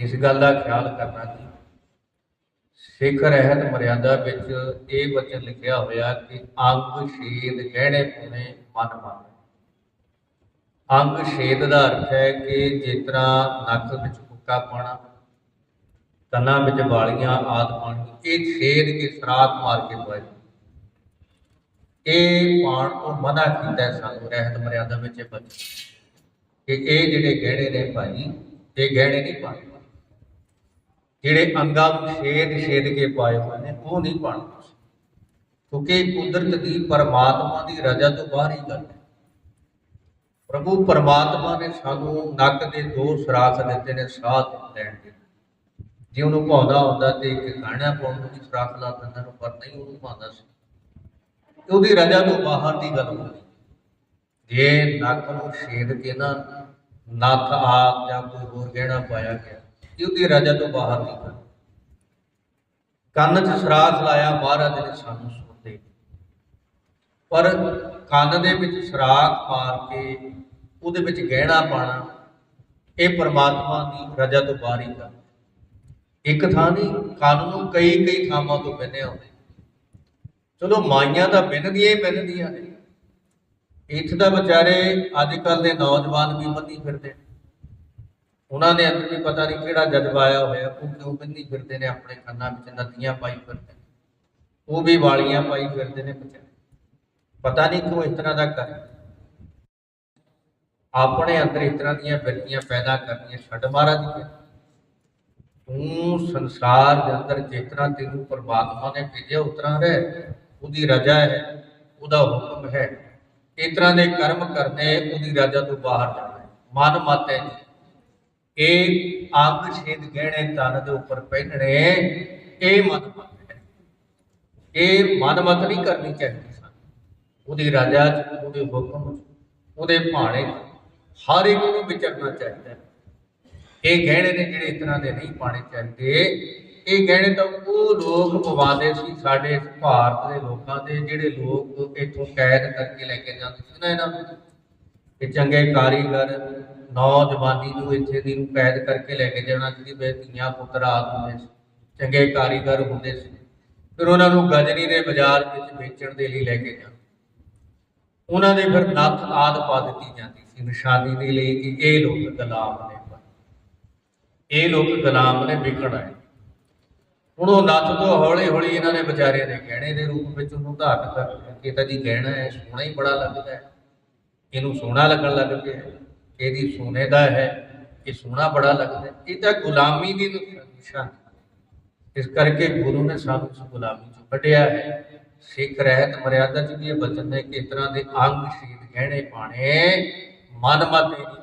ਇਸ ਗੱਲ ਦਾ ਖਿਆਲ ਕਰਨਾ ਕਿ ਸਿੱਖ ਰਹਿਤ ਮਰਿਆਦਾ ਵਿੱਚ ਇਹ ਵਚਨ ਲਿਖਿਆ ਹੋਇਆ ਕਿ ਅੰਗ ਛੇਦ ਗਹਿਣੇ ਪੁਣੇ ਮਨ ਮਨ ਅੰਗ ਛੇਦ ਦਾ ਅਰਥ ਹੈ ਕਿ ਜਿਸ ਤਰ੍ਹਾਂ ਨੱਕ ਵਿੱਚ ਕੁੱਕਾ ਪਾਣਾ ਕੰਨਾਂ ਵਿੱਚ ਵਾਲੀਆਂ ਆਦ ਪਾਣੀ ਇਹ ਛੇਦ ਕੇ ਸਰਾਖ ਮਾਰ ਕੇ ਪਾਏ ਇਹ ਪਾਣ ਤੋਂ ਮਨਾ ਕੀਤਾ ਸਾਨੂੰ ਰਹਿਤ ਮਰਿਆਦਾ ਵਿੱਚ ਇਹ ਵਚਨ। ਕਿ ਇਹ ਜਿਹੜੇ ਗਹਿਣੇ ਨੇ ਭਾਈ, ਇਹ ਗਹਿਣੇ ਨਹੀਂ ਪਾਣੇ ਜਿਹੜੇ ਅੰਗਾਂ ਨੂੰ ਛੇਦ ਛੇਦ ਕੇ ਪਾਏ ਹੋਏ ਨੇ, ਉਹ ਨਹੀਂ ਪਾਣੇ ਕਿਉਂਕਿ ਕੁਦਰਤ ਦੀ ਪਰਮਾਤਮਾ ਦੀ ਰਜ਼ਾ ਤੋਂ ਬਾਹਰ ਹੀ ਗੱਲ ਹੈ। ਪ੍ਰਭੂ ਪਰਮਾਤਮਾ ਨੇ ਸਾਨੂੰ ਨੱਕ ਦੇ ਦੋ ਸਰਾਖ ਦਿੱਤੇ ਨੇ ਸਾਹ ਲੈਣ ਦੇ। ਜੇ ਉਹਨੂੰ ਭਾਉਂਦਾ ਹੁੰਦਾ ਤੇ ਇੱਕ ਗਾਣਾ ਪਾਉਣ ਨੂੰ ਵੀ ਸਰਾਖ ਲਾ ਦਿੰਦਾ ਪਰ ਨਹੀਂ ਉਹਨੂੰ ਭਾਉਂਦਾ ਸੀ। ਉਹਦੀ ਰਜ਼ਾ ਤੋਂ ਬਾਹਰ ਦੀ ਗੱਲ ਹੁੰਦੀ ਜੇ ਨੱਕ ਨੂੰ ਛੇਦ ਕੇ ਨਾ, ਨੱਕ ਆਪ ਜਾਂ ਕੋਈ ਹੋਰ ਗਹਿਣਾ ਪਾਇਆ ਗਿਆ ਇਹ ਉਹਦੀ ਰਜ਼ਾ ਤੋਂ ਬਾਹਰ ਦੀ ਗੱਲ ਕੰਨ 'ਚ ਸਰਾਖ ਲਾਇਆ, ਮਹਾਰਾਜ ਨੇ ਸਾਨੂੰ ਸੁਣਦੇ। ਪਰ ਕੰਨ ਦੇ ਵਿੱਚ ਸਰਾਖ ਮਾਰ ਕੇ ਉਹਦੇ ਵਿੱਚ ਗਹਿਣਾ ਪਾਣਾ ਇਹ ਪਰਮਾਤਮਾ ਦੀ ਰਜ਼ਾ ਤੋਂ ਬਾਹਰ ਹੀ ਗੱਲ। ਇੱਕ ਥਾਂ ਨਹੀਂ, ਕੰਨ ਨੂੰ ਕਈ ਕਈ ਥਾਵਾਂ ਤੋਂ ਬੰਨਿਆ ਹੁੰਦੇ ਚਲੋ ਮਾਈਆਂ ਤਾਂ ਬਿੰਨਦੀਆਂ ਹੀ ਬਿੰਨਦੀਆਂ ਨੇ। ਇੱਥੇ ਦਾ ਵਿਚਾਰੇ ਅੱਜ ਕੱਲ ਦੇ ਨੌਜਵਾਨ ਵੀ ਬੰਨੀ ਫਿਰਦੇ ਨੇ। ਉਹਨਾਂ ਦੇ ਅੰਦਰ ਵੀ ਪਤਾ ਨਹੀਂ ਕਿਹੜਾ ਜਜ਼ਬਾ ਆਇਆ ਹੋਇਆ, ਉਹ ਕਿਉਂ ਬੰਨੀ ਫਿਰਦੇ ਨੇ ਆਪਣੇ ਕੰਨਾਂ ਵਿੱਚ, ਨਦੀਆਂ ਪਾਈ ਫਿਰਦੇ ਨੇ। ਉਹ ਵੀ ਵਾਲੀਆਂ ਪਾਈ ਫਿਰਦੇ ਨੇ ਵਿਚਾਰੇ। ਪਤਾ ਨਹੀਂ ਕਿਉਂ ਇਸ ਤਰ੍ਹਾਂ ਦਾ ਕਰ ਆਪਣੇ ਅੰਦਰ ਇਸ ਤਰ੍ਹਾਂ ਦੀਆਂ ਬਿਰਤੀਆਂ ਪੈਦਾ ਕਰਨੀਆਂ, ਛੱਡ ਮਹਾਰਾਜ ਦੀ ਤੂੰ ਸੰਸਾਰ ਦੇ ਅੰਦਰ ਜਿਸ ਤਰ੍ਹਾਂ ਤੈਨੂੰ ਪਰਮਾਤਮਾ ਨੇ ਭੇਜਿਆ, ਉਸ ਰਹਿ। ਉਹਦੀ ਰਜ਼ਾ ਹੈ, ਉਹਦਾ ਹੁਕਮ ਹੈ। ਇਸ ਤਰ੍ਹਾਂ ਦੇ ਕਰਮ ਕਰਨੇ, ਉਹਦੀ ਰਜ਼ਾ ਤੋਂ ਬਾਹਰ ਜਾਣਾ ਮਨ ਮਤ ਹੈ ਜੀ। ਇਹ ਅੰਗ ਛੇਦ ਗਹਿਣੇ ਤਨ ਦੇ ਉੱਪਰ ਪਹਿਨਣੇ, ਇਹ ਮਨ ਮਤ ਹੈ। ਇਹ ਮਨ ਨਹੀਂ ਕਰਨੀ ਚਾਹੀਦੀ ਸਾਨੂੰ। ਉਹਦੀ ਰਜ਼ਾ ਚ, ਉਹਦੇ ਹੁਕਮ ਚ, ਉਹਦੇ ਭਾਣੇ ਹਰ ਇੱਕ ਨੂੰ ਵਿਚਰਨਾ ਚਾਹੀਦਾ ਇਹ ਗਹਿਣੇ ਨੇ ਜਿਹੜੇ ਇਸ ਦੇ ਨਹੀਂ ਪਾਣੇ ਚਾਹੀਦੇ। ਇਹ ਗਹਿਣੇ ਤਾਂ ਉਹ ਲੋਕ ਪਵਾਉਂਦੇ ਸੀ, ਸਾਡੇ ਭਾਰਤ ਦੇ ਲੋਕਾਂ ਦੇ, ਜਿਹੜੇ ਲੋਕ ਇੱਥੋਂ ਕੈਦ ਕਰਕੇ ਲੈ ਕੇ ਜਾਂਦੇ ਸੀ ਨਾ ਇਹਨਾਂ ਨੂੰ। ਇਹ ਚੰਗੇ ਕਾਰੀਗਰ ਨੌਜਵਾਨੀ ਨੂੰ ਇੱਥੇ ਦੀ ਨੂੰ ਕੈਦ ਕਰਕੇ ਲੈ ਕੇ ਜਾਣਾ ਜਿਹਦੀ ਵੇ ਧੀਆਂ ਪੁੱਤਰ ਆਦ ਹੁੰਦੇ ਸੀ, ਚੰਗੇ ਕਾਰੀਗਰ ਹੁੰਦੇ ਸੀ। ਫਿਰ ਉਹਨਾਂ ਨੂੰ ਗਜਨੀ ਦੇ ਬਾਜ਼ਾਰ ਵਿੱਚ ਵੇਚਣ ਦੇ ਲਈ ਲੈ ਕੇ ਜਾਣਾ। ਉਹਨਾਂ ਦੇ ਫਿਰ ਨੱਥ ਆਦ ਪਾ ਦਿੱਤੀ ਜਾਂਦੀ ਸੀ ਨਿਸ਼ਾਨੀ ਦੇ ਲਈ ਕਿ ਇਹ ਲੋਕ ਗੁਲਾਮ ਨੇ ਇਹ ਲੋਕ ਗੁਲਾਮ ਨੇ ਵਿਕਣ ਆਏ। ਹੁਣ ਉਹ ਨੱਥ ਤੋਂ ਹੌਲੀ ਹੌਲੀ ਇਹਨਾਂ ਨੇ ਵਿਚਾਰੇ ਨੇ ਗਹਿਣੇ ਦੇ ਰੂਪ ਵਿੱਚ ਉਹਨੂੰ ਧਾਰਨ ਕਰ ਤਾਂ ਜੀ ਗਹਿਣਾ ਹੈ, ਸੋਹਣਾ ਹੀ ਬੜਾ ਲੱਗਦਾ ਹੈ। ਇਹਨੂੰ ਸੋਹਣਾ ਲੱਗਣ ਲੱਗ ਪਿਆ ਇਹਦੀ ਸੋਨੇ ਦਾ ਹੈ, ਇਹ ਸੋਹਣਾ ਬੜਾ ਲੱਗਦਾ ਇਹ ਤਾਂ ਗੁਲਾਮੀ ਦੀ ਨਿਸ਼ਾਨੀ ਇਸ ਕਰਕੇ ਗੁਰੂ ਨੇ ਸਾਨੂੰ ਇਸ ਗੁਲਾਮੀ ਚੋਂ ਕੱਢਿਆ ਹੈ। ਸਿੱਖ ਰਹਿਤ ਮਰਿਆਦਾ ਚ ਵੀ ਇਹ ਬਚਨ ਹੈ ਕਿ ਇਸ ਤਰ੍ਹਾਂ ਦੇ ਅੰਗ ਸ਼ੀਤ ਗਹਿਣੇ ਪਾਣੇ ਮਨ ਮਤੇ ਨਹੀਂ